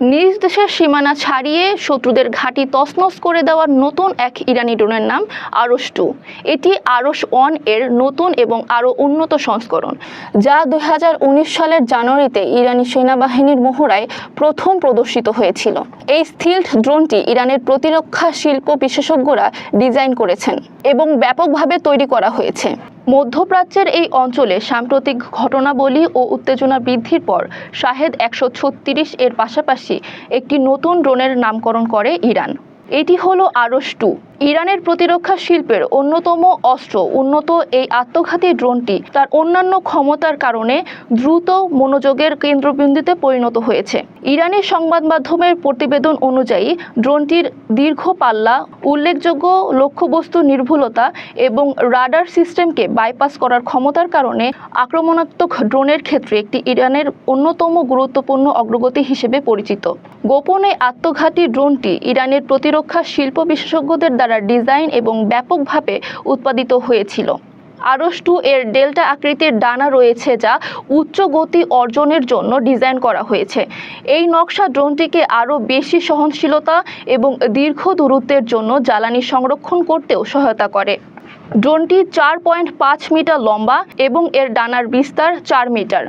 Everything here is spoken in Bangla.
নিজ দেশের সীমানা ছাড়িয়ে শত্রুদের ঘাঁটি তছনছ করে দেওয়ার নতুন এক ইরানি ড্রোনের নাম আরস টু। এটি আরস ওয়ানের নতুন এবং আরও উন্নত সংস্করণ, যা দু হাজার উনিশ সালের জানুয়ারিতে ইরানি সেনাবাহিনীর মহড়ায় প্রথম প্রদর্শিত হয়েছিল। এই স্থিল্ড ড্রোনটি ইরানের প্রতিরক্ষা শিল্প বিশেষজ্ঞরা ডিজাইন করেছেন এবং ব্যাপকভাবে তৈরি করা হয়েছে। মধ্যপ্রাচ্যের এই অঞ্চলে সাম্প্রতিক ঘটনাবলী ও উত্তেজনা বৃদ্ধির পর শাহেদ একশো ছত্রিশ এর পাশাপাশি একটি নতুন ড্রোনের নামকরণ করে ইরান। এটি হলো আরস টু। ইরানের প্রতিরক্ষা শিল্পের অন্যতম অস্ত্র উন্নত এই আত্মঘাতী ড্রোনটি তার অন্যান্য ক্ষমতার কারণে দ্রুত মনোযোগের কেন্দ্রবিন্দুতে পরিণত হয়েছে। ইরানি সংবাদ মাধ্যমের প্রতিবেদন অনুযায়ী, ড্রোনটির দীর্ঘ পাল্লা, উল্লেখযোগ্য লক্ষ্যবস্তু নির্ভুলতা এবং রাডার সিস্টেমকে বাইপাস করার ক্ষমতার কারণে আক্রমণাত্মক ড্রোনের ক্ষেত্রে একটি ইরানের অন্যতম গুরুত্বপূর্ণ অগ্রগতি হিসেবে পরিচিত। গোপনে আত্মঘাতী ড্রোনটি ইরানের প্রতিরক্ষা শিল্প বিশেষজ্ঞদের দ্বারা ডিজাইন এবং ব্যাপকভাবে উৎপাদিত হয়েছিল। আরস টু এর ডেল্টা আকৃতির ডানা রয়েছে যা উচ্চ গতি অর্জনের জন্য ডিজাইন করা হয়েছে। এই নকশা ড্রোনটিকে আরও বেশি সহনশীলতা এবং দীর্ঘ দূরত্বের জন্য জ্বালানি সংরক্ষণ করতেও সহায়তা করে। ড্রোনটি চার পয়েন্ট পাঁচ মিটার লম্বা এবং এর ডানার বিস্তার চার মিটার।